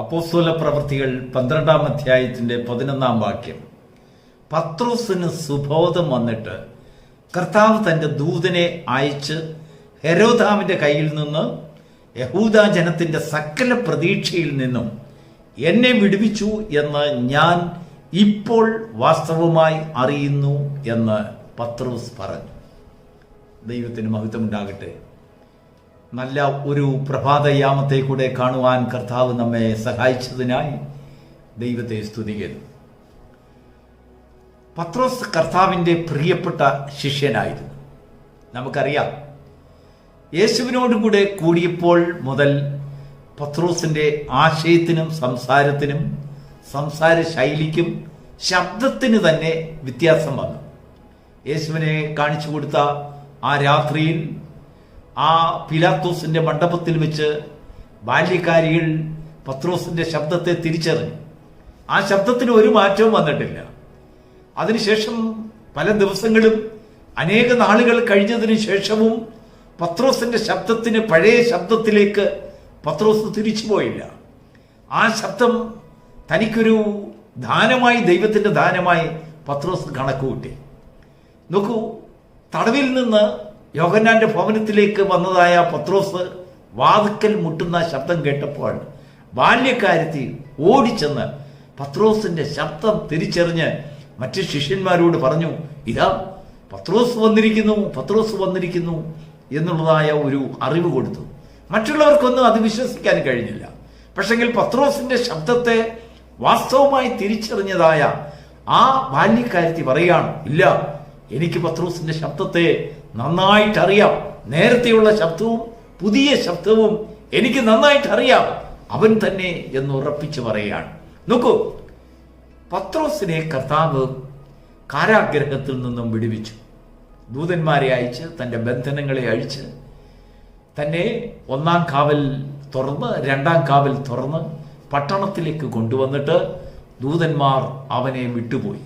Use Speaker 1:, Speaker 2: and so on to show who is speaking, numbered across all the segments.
Speaker 1: അപ്പോസ്തല പ്രവൃത്തികൾ പന്ത്രണ്ടാം അധ്യായത്തിന്റെ പതിനൊന്നാം വാക്യം. പത്രോസിന് സുബോധം വന്നിട്ട് കർത്താവ് തന്റെ ദൂതനെ അയച്ച് ഹെരോധാമിന്റെ കയ്യിൽ നിന്ന് യഹൂദ ജനത്തിന്റെ സകല പ്രതീക്ഷയിൽ നിന്നും എന്നെ വിടുവിച്ചു എന്ന് ഞാൻ ഇപ്പോൾ വാസ്തവമായി അറിയുന്നു എന്ന് പത്രോസ് പറഞ്ഞു. ദൈവത്തിന് മഹത്വമുണ്ടാകട്ടെ. നല്ല ഒരു പ്രഭാതയാമത്തെ കൂടെ കാണുവാൻ കർത്താവ് നമ്മെ സഹായിച്ചതിനായി ദൈവത്തെ സ്തുതിക്കുന്നു. പത്രോസ് കർത്താവിന്റെ പ്രിയപ്പെട്ട ശിഷ്യനായിരുന്നു. നമുക്കറിയാം യേശുവിനോടും കൂടെ കൂടിയപ്പോൾ മുതൽ പത്രോസിന്റെ ആശയത്തിനും സംസാരത്തിനും സംസാര ശൈലിക്കും ശബ്ദത്തിന് തന്നെ വ്യത്യാസം വന്നു. യേശുവിനെ കാണിച്ചു കൊടുത്ത ആ രാത്രിയിൽ ആ പിലാത്തോസിന്റെ മണ്ഡപത്തിൽ വെച്ച് ബാല്യക്കാരികൾ പത്രോസിന്റെ ശബ്ദത്തെ തിരിച്ചറിഞ്ഞു. ആ ശബ്ദത്തിന് ഒരു മാറ്റവും വന്നിട്ടില്ല. അതിനുശേഷം പല ദിവസങ്ങളും അനേക നാളുകൾ കഴിഞ്ഞതിന് ശേഷവും പത്രോസിന്റെ ശബ്ദത്തിന് പഴയ ശബ്ദത്തിലേക്ക് പത്രോസ് തിരിച്ചു പോയില്ല ആ ശബ്ദം തനിക്കൊരു ദാനമായി ദൈവത്തിന്റെ ദാനമായി പത്രോസ് കണക്കുകൂട്ടി. നോക്കൂ തടവിൽ നിന്ന് യോഹന്നാന്റെ ഭവനത്തിലേക്ക് വന്നതായ പത്രോസ് വാതുക്കൽ മുട്ടുന്ന ശബ്ദം കേട്ടപ്പോൾ ബാല്യക്കാരത്തി ഓടിച്ചെന്ന് പത്രോസിന്റെ ശബ്ദം തിരിച്ചറിഞ്ഞ് മറ്റ് ശിഷ്യന്മാരോട് പറഞ്ഞു ഇതാ പത്രോസ് വന്നിരിക്കുന്നു പത്രോസ് വന്നിരിക്കുന്നു എന്നുള്ളതായ ഒരു അറിവ് കൊടുത്തു. മറ്റുള്ളവർക്കൊന്നും അത് വിശ്വസിക്കാൻ കഴിഞ്ഞില്ല. പക്ഷെങ്കിൽ പത്രോസിന്റെ ശബ്ദത്തെ വാസ്തവമായി തിരിച്ചറിഞ്ഞതായ ആ ബാല്യക്കാരത്തി പറയുകയാണ് ഇല്ല എനിക്ക് പത്രോസിന്റെ ശബ്ദത്തെ നന്നായിട്ട് അറിയാം നേരത്തെയുള്ള ശബ്ദവും പുതിയ ശബ്ദവും എനിക്ക് നന്നായിട്ടറിയാം. അവൻ തന്നെ എന്ന് ഉറപ്പിച്ചു പറയുകയാണ്. നോക്കൂ പത്രോസിനെ കർത്താവ് കാരാഗ്രഹത്തിൽ നിന്നും വിടുവിച്ചു. ദൂതന്മാരെ അയച്ച് തന്റെ ബന്ധനങ്ങളെ അഴിച്ച് തന്നെ ഒന്നാം കാവൽ തുറന്ന് രണ്ടാം കാവൽ തുറന്ന് പട്ടണത്തിലേക്ക് കൊണ്ടുവന്നിട്ട് ദൂതന്മാർ അവനെ വിട്ടുപോയി.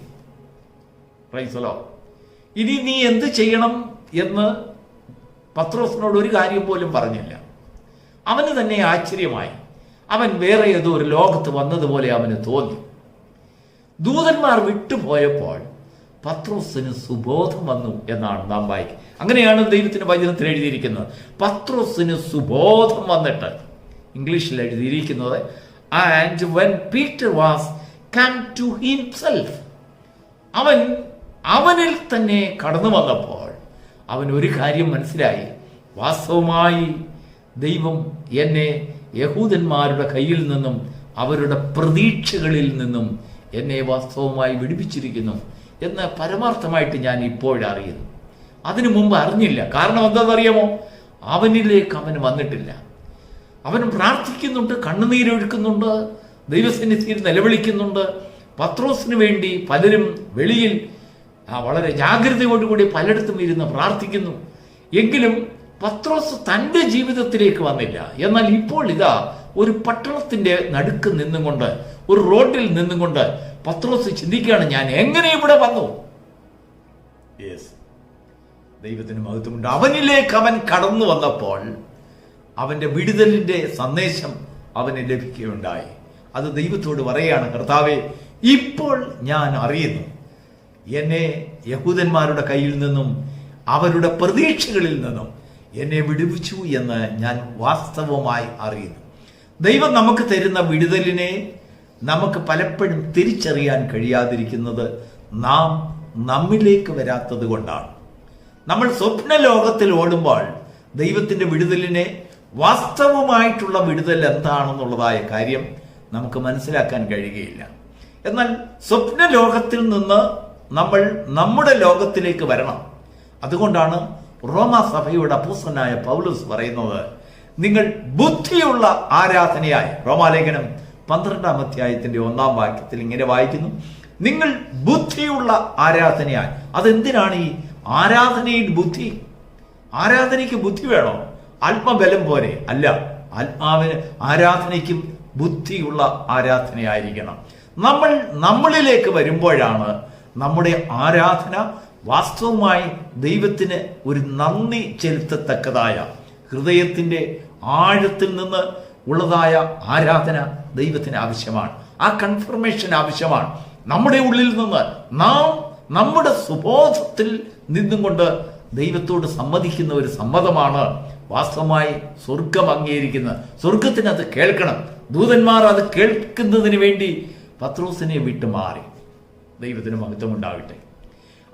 Speaker 1: പ്രൈസലോ ഇനി നീ എന്ത് ചെയ്യണം? എന്ന് പത്രോസിനോട് ഒരു കാര്യം പോലും പറഞ്ഞില്ല. അവന് തന്നെ ആശ്ചര്യമായി. അവൻ വേറെ ഏതോ ഒരു ലോകത്ത് വന്നതുപോലെ അവന് തോന്നി. ദൂതന്മാർ വിട്ടുപോയപ്പോൾ പത്രോസിന് സുബോധം വന്നു എന്നാണ് നാം വായിക്കുക അങ്ങനെയാണ് ദൈവത്തിന്റെ വചനത്തിൽ എഴുതിയിരിക്കുന്നത്. പത്രോസിന് സുബോധം വന്നിട്ട് ഇംഗ്ലീഷിൽ എഴുതിയിരിക്കുന്നത് and when Peter was come to himself അവൻ അവനിൽ തന്നെ കടന്നു വന്നപ്പോൾ അവൻ ഒരു കാര്യം മനസ്സിലായി. വാസ്തവമായി ദൈവം എന്നെ യഹൂദന്മാരുടെ കയ്യിൽ നിന്നും അവരുടെ പ്രതീക്ഷകളിൽ നിന്നും എന്നെ വാസ്തവമായി വിടിപ്പിച്ചിരിക്കുന്നു എന്ന് പരമാർത്ഥമായിട്ട് ഞാൻ ഇപ്പോഴറിയുന്നു. അതിനു മുമ്പ് അറിഞ്ഞില്ല. കാരണം എന്താണെന്നറിയാമോ? അവനിലേക്ക് അവൻ വന്നിട്ടില്ല. അവൻ പ്രാർത്ഥിക്കുന്നുണ്ട് കണ്ണുനീരൊഴുക്കുന്നുണ്ട് ദൈവസന്നിധിയിൽ നിലവിളിക്കുന്നുണ്ട്. പത്രോസിന് വേണ്ടി പലരും വെളിയിൽ ആ, വളരെ ജാഗ്രതയോടുകൂടി പലയിടത്തും ഇരുന്ന് പ്രാർത്ഥിക്കുന്നു. എങ്കിലും പത്രോസ് തന്റെ ജീവിതത്തിലേക്ക് വന്നില്ല. എന്നാൽ ഇപ്പോൾ ഇതാ ഒരു പട്ടണത്തിന്റെ നടുക്ക് നിന്നുകൊണ്ട് ഒരു റോഡിൽ നിന്നുകൊണ്ട് പത്രോസ് ചിന്തിക്കുകയാണ് ഞാൻ എങ്ങനെ ഇവിടെ വന്നു? ദൈവത്തിന് മഹത്വമുണ്ട്. അവനിലേക്ക് അവൻ കടന്നു വന്നപ്പോൾ അവന്റെ വിടുതലിന്റെ സന്ദേശം അവന് ലഭിക്കുകയുണ്ടായി. അത് ദൈവത്തോട് പറയാണ് കർത്താവെ ഇപ്പോൾ ഞാൻ അറിയുന്നു. എന്നെ യഹൂദന്മാരുടെ കയ്യിൽ നിന്നും അവരുടെ പ്രതീക്ഷകളിൽ നിന്നും എന്നെ വിടുവിച്ചു എന്ന് ഞാൻ വാസ്തവമായി അറിയുന്നു. ദൈവം നമുക്ക് തരുന്ന വിടുതലിനെ നമുക്ക് പലപ്പോഴും തിരിച്ചറിയാൻ കഴിയാതിരിക്കുന്നത് നാം നമ്മിലേക്ക് വരാത്തത് കൊണ്ടാണ്. നമ്മൾ സ്വപ്ന ലോകത്തിൽ ഓടുമ്പോൾ ദൈവത്തിന്റെ വിടുതലിനെ വാസ്തവമായിട്ടുള്ള വിടുതൽ എന്താണെന്നുള്ളതായ കാര്യം നമുക്ക് മനസ്സിലാക്കാൻ കഴിയുകയില്ല. എന്നാൽ സ്വപ്ന ലോകത്തിൽ നിന്ന് നമ്മൾ നമ്മുടെ ലോകത്തിലേക്ക് വരണം. അതുകൊണ്ടാണ് റോമ സഭയുടെ അപ്പൂസനായ പൗലൂസ് പറയുന്നത് നിങ്ങൾ ബുദ്ധിയുള്ള ആരാധനയായി റോമാലേഖനം പന്ത്രണ്ടാം അധ്യായത്തിന്റെ ഒന്നാം വാക്യത്തിൽ ഇങ്ങനെ വായിക്കുന്നു നിങ്ങൾ ബുദ്ധിയുള്ള ആരാധനയായി. അതെന്തിനാണ് ഈ ആരാധനയിൽ ബുദ്ധി? ആരാധനയ്ക്ക് ബുദ്ധി വേണോ? ആത്മബലം പോരെ അല്ല. ആത്മാവിന് ആരാധനയ്ക്കും ബുദ്ധിയുള്ള ആരാധനയായിരിക്കണം. നമ്മൾ നമ്മളിലേക്ക് വരുമ്പോഴാണ് നമ്മുടെ ആരാധന വാസ്തവമായി ദൈവത്തിന് ഒരു നന്ദി ചെലുത്തത്തക്കതായ ഹൃദയത്തിന്റെ ആഴത്തിൽ നിന്ന് ഉള്ളതായ ആരാധന ദൈവത്തിന് ആവശ്യമാണ്. ആ കൺഫർമേഷൻ ആവശ്യമാണ്. നമ്മുടെ ഉള്ളിൽ നിന്ന് നാം നമ്മുടെ സുബോധത്തിൽ നിന്നും കൊണ്ട് ദൈവത്തോട് സമ്മതിക്കുന്ന ഒരു സമ്മതമാണ് വാസ്തവമായി സ്വർഗം അംഗീകരിക്കുന്നത്. സ്വർഗത്തിന് അത് കേൾക്കണം. ദൂതന്മാർ അത് കേൾക്കുന്നതിന് വേണ്ടി പത്രോസിനെ വിട്ടുമാറി. ദൈവത്തിന് മഹത്വം ഉണ്ടാവട്ടെ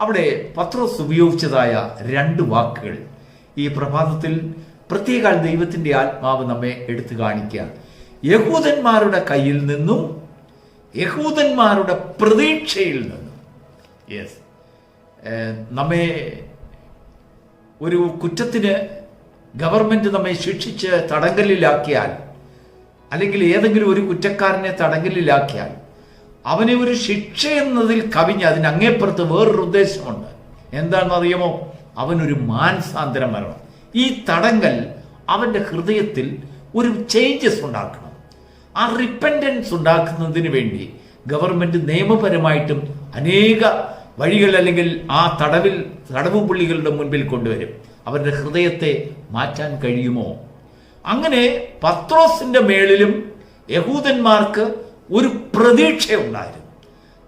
Speaker 1: അവിടെ പത്രോസ് ഉപയോഗിച്ചതായ രണ്ട് വാക്കുകൾ ഈ പ്രഭാതത്തിൽ പ്രത്യേക ദൈവത്തിന്റെ ആത്മാവ് നമ്മെ എടുത്തു കാണിക്കുക. യഹൂദന്മാരുടെ കയ്യിൽ നിന്നും യഹൂദന്മാരുടെ പ്രതീക്ഷയിൽ നിന്നും. യെസ് നമ്മെ ഒരു കുറ്റത്തിന് ഗവൺമെന്റ് നമ്മെ ശിക്ഷിച്ച് തടങ്കലിലാക്കിയാൽ അല്ലെങ്കിൽ ഏതെങ്കിലും ഒരു കുറ്റക്കാരനെ തടങ്കലിലാക്കിയാൽ അവനെ ഒരു ശിക്ഷ എന്നതിൽ കവിഞ്ഞ് അതിന് അങ്ങേപ്പുറത്ത് വേറൊരു ഉദ്ദേശമുണ്ട്. എന്താണെന്ന് അറിയാമോ? അവനൊരു മാനസാന്തരം വരണം ഈ തടങ്കൽ അവന്റെ ഹൃദയത്തിൽ ഒരു ചേഞ്ചസ് ഉണ്ടാക്കണം. ആ റിപ്പൻഡൻസ് ഉണ്ടാക്കുന്നതിന് വേണ്ടി ഗവൺമെന്റ് നിയമപരമായിട്ടും അനേക വഴികൾ അല്ലെങ്കിൽ ആ തടവിൽ തടവ് പുള്ളികളുടെ മുൻപിൽ കൊണ്ടുവരും. അവരുടെ ഹൃദയത്തെ മാറ്റാൻ കഴിയുമോ? അങ്ങനെ പത്രോസിന്റെ മേളിലും യഹൂദന്മാർക്ക് ഒരു പ്രതീക്ഷയുണ്ടായിരുന്നു.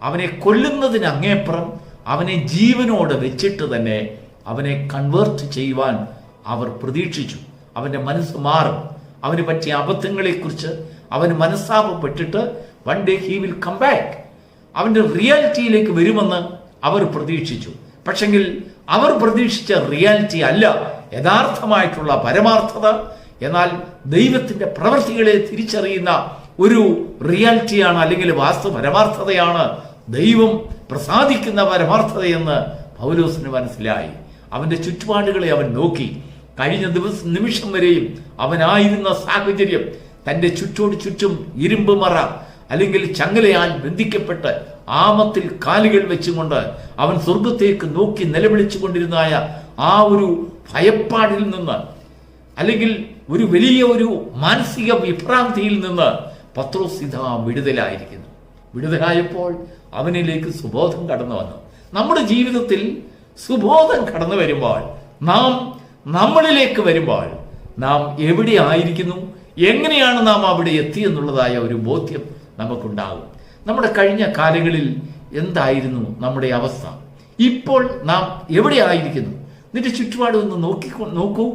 Speaker 1: അവനെ കൊല്ലുന്നതിന് അങ്ങേപ്പുറം അവനെ ജീവനോടെ വെച്ചിട്ട് തന്നെ അവനെ കൺവേർട്ട് ചെയ്യുവാൻ അവർ പ്രതീക്ഷിച്ചു. അവന്റെ മനസ്സ് മാറും. അവന് പറ്റിയ അബദ്ധങ്ങളെക്കുറിച്ച് അവന് മനസ്സാപപ്പെട്ടിട്ട് one day he will come back അവന്റെ റിയാലിറ്റിയിലേക്ക് വരുമെന്ന് അവർ പ്രതീക്ഷിച്ചു. പക്ഷെങ്കിൽ അവർ പ്രതീക്ഷിച്ച റിയാലിറ്റി അല്ല. യഥാർത്ഥമായിട്ടുള്ള പരമാർത്ഥത. എന്നാൽ ദൈവത്തിന്റെ പ്രവൃത്തികളെ തിരിച്ചറിയുന്ന ഒരു റിയാലിറ്റിയാണ് അല്ലെങ്കിൽ വാസ്തു പരമാർത്ഥതയാണ് ദൈവം പ്രസാദിക്കുന്ന പരമാർത്ഥതയെന്ന് പൗലോസിന് മനസ്സിലായി. അവന്റെ ചുറ്റുപാടുകളെ അവൻ നോക്കി. കഴിഞ്ഞ ദിവസം നിമിഷം വരെയും അവനായിരുന്ന സാഹചര്യം തന്റെ ചുറ്റോട് ചുറ്റും ഇരുമ്പ് മറ അല്ലെങ്കിൽ ചങ്ങലയാൽ ബന്ധിക്കപ്പെട്ട് ആമത്തിൽ കാലുകൾ വെച്ചുകൊണ്ട് അവൻ സ്വർഗത്തേക്ക് നോക്കി നിലവിളിച്ചു കൊണ്ടിരുന്നായ ആ ഒരു ഭയപ്പാടിൽ നിന്ന് അല്ലെങ്കിൽ ഒരു വലിയ ഒരു മാനസിക വിഭ്രാന്തിയിൽ നിന്ന് പത്രോസ് ഇതാ വിടുതലായിരിക്കുന്നു. വിടുതലായപ്പോൾ അവനിലേക്ക് സുബോധം കടന്നു വന്നു. നമ്മുടെ ജീവിതത്തിൽ സുബോധം കടന്നു വരുമ്പോൾ നാം നമ്മളിലേക്ക് വരുമ്പോൾ നാം എവിടെ ആയിരിക്കുന്നു? എങ്ങനെയാണ് നാം അവിടെ എത്തിയെന്നുള്ളതായ ഒരു ബോധ്യം നമുക്കുണ്ടാകും. നമ്മുടെ കഴിഞ്ഞ കാലങ്ങളിൽ എന്തായിരുന്നു നമ്മുടെ അവസ്ഥ? ഇപ്പോൾ നാം എവിടെ ആയിരിക്കുന്നു? നിന്റെ ചുറ്റുപാടും ഒന്ന് നോക്കി നോക്കൂ.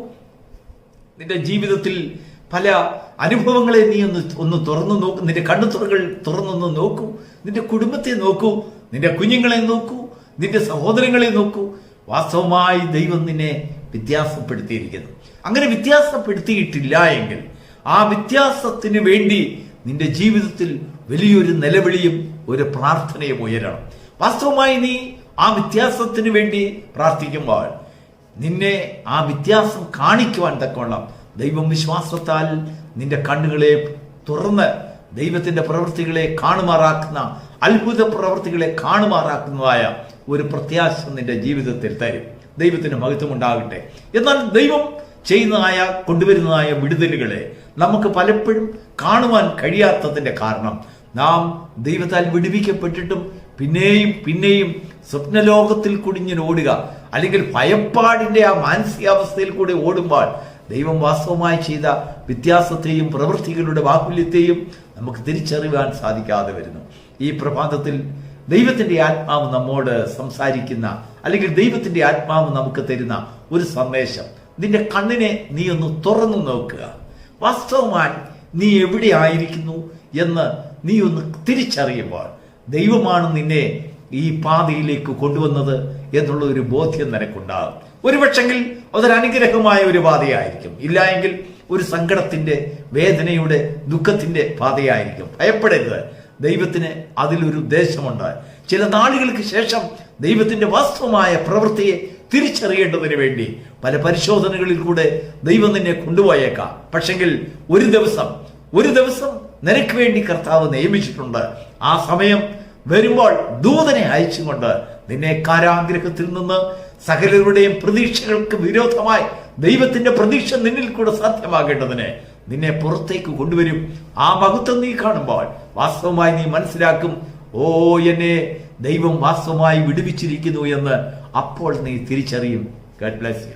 Speaker 1: നിന്റെ ജീവിതത്തിൽ പല അനുഭവങ്ങളെ നീ ഒന്ന് ഒന്ന് തുറന്നു നോക്കൂ. നിന്റെ കണ്ണുതുറകൾ തുറന്നൊന്ന് നോക്കൂ. നിന്റെ കുടുംബത്തെ നോക്കൂ. നിന്റെ കുഞ്ഞുങ്ങളെ നോക്കൂ. നിന്റെ സഹോദരങ്ങളെ നോക്കൂ. വാസ്തവമായി ദൈവം നിന്നെ വ്യത്യാസപ്പെടുത്തിയിരിക്കുന്നു. അങ്ങനെ വ്യത്യാസപ്പെടുത്തിയിട്ടില്ല എങ്കിൽ ആ വ്യത്യാസത്തിന് വേണ്ടി നിന്റെ ജീവിതത്തിൽ വലിയൊരു നിലവിളിയും ഒരു പ്രാർത്ഥനയും ഉയരണം. വാസ്തവമായി നീ ആ വ്യത്യാസത്തിന് വേണ്ടി പ്രാർത്ഥിക്കുമ്പോൾ നിന്നെ ആ വ്യത്യാസം കാണിക്കുവാൻ തക്കവണ്ണം ദൈവം വിശ്വാസത്താൽ നിന്റെ കണ്ണുകളെ തുറന്ന് ദൈവത്തിന്റെ പ്രവൃത്തികളെ കാണുമാറാക്കുന്ന അത്ഭുത പ്രവൃത്തികളെ കാണുമാറാക്കുന്നതായ ഒരു പ്രത്യാശ നിന്റെ ജീവിതത്തിൽ തരും. ദൈവത്തിന് മഹത്വം ഉണ്ടാകട്ടെ എന്നാൽ ദൈവം ചെയ്യുന്നതായ കൊണ്ടുവരുന്നതായ വിടുതലുകളെ നമുക്ക് പലപ്പോഴും കാണുവാൻ കഴിയാത്തതിന്റെ കാരണം നാം ദൈവത്താൽ വിടുവിക്കപ്പെട്ടിട്ടും പിന്നെയും പിന്നെയും സ്വപ്നലോകത്തിൽ കുടിഞ്ഞിന് ഓടുക അല്ലെങ്കിൽ ഭയപ്പാടിന്റെ ആ മാനസികാവസ്ഥയിൽ കൂടി ഓടുമ്പോൾ ദൈവം വാസ്തവമായി ചെയ്ത വ്യത്യാസത്തെയും പ്രവൃത്തികളുടെ ബാഹുല്യത്തെയും നമുക്ക് തിരിച്ചറിയാൻ സാധിക്കാതെ വരുന്നു. ഈ പ്രഭാതത്തിൽ ദൈവത്തിന്റെ ആത്മാവ് നമ്മോട് സംസാരിക്കുന്ന അല്ലെങ്കിൽ ദൈവത്തിന്റെ ആത്മാവ് നമുക്ക് തരുന്ന ഒരു സന്ദേശം. നിന്റെ കണ്ണിനെ നീ ഒന്ന് തുറന്നു നോക്കുക. വാസ്തവമായി നീ എവിടെ ആയിരിക്കുന്നു എന്ന് നീ ഒന്ന് തിരിച്ചറിയുമ്പോൾ ദൈവമാണ് നിന്നെ ഈ പാതയിലേക്ക് കൊണ്ടുവന്നത് എന്നുള്ള ഒരു ബോധ്യം നിനക്കുണ്ടാകും. ഒരുപക്ഷെങ്കിൽ അതൊരനുഗ്രഹമായ ഒരു പാതയായിരിക്കും. ഇല്ല എങ്കിൽ ഒരു സങ്കടത്തിന്റെ വേദനയുടെ ദുഃഖത്തിന്റെ പാതയായിരിക്കും. ഭയപ്പെടരുത്. ദൈവത്തിന് അതിലൊരു ഉദ്ദേശമുണ്ട്. ചില നാളുകൾക്ക് ശേഷം ദൈവത്തിന്റെ വാസ്തവമായ പ്രവൃത്തിയെ തിരിച്ചറിയേണ്ടതിന് വേണ്ടി പല പരിശോധനകളിൽ കൂടെ ദൈവം നിന്നെ കൊണ്ടുപോയേക്കാം. പക്ഷെങ്കിൽ ഒരു ദിവസം ഒരു ദിവസം നിനക്ക് വേണ്ടി കർത്താവ് നിയമിച്ചിട്ടുണ്ട്. ആ സമയം വരുമ്പോൾ ദൂതനെ അയച്ചുകൊണ്ട് നിന്നെ കാരാഗ്രഹത്തിൽ നിന്ന് സകലരുടെയും പ്രതീക്ഷകൾക്ക് വിരോധമായി ദൈവത്തിന്റെ പ്രതീക്ഷ നിന്നിൽ കൂടെ സാധ്യമാകേണ്ടതിന് നിന്നെ പുറത്തേക്ക് കൊണ്ടുവരും. ആ മഹത്വം നീ കാണുമ്പോൾ വാസ്തവമായി നീ മനസ്സിലാക്കും ഓ എന്നെ ദൈവം വാസ്തവമായി വിടുവിച്ചിരിക്കുന്നു എന്ന് അപ്പോൾ നീ തിരിച്ചറിയും. Garh bless you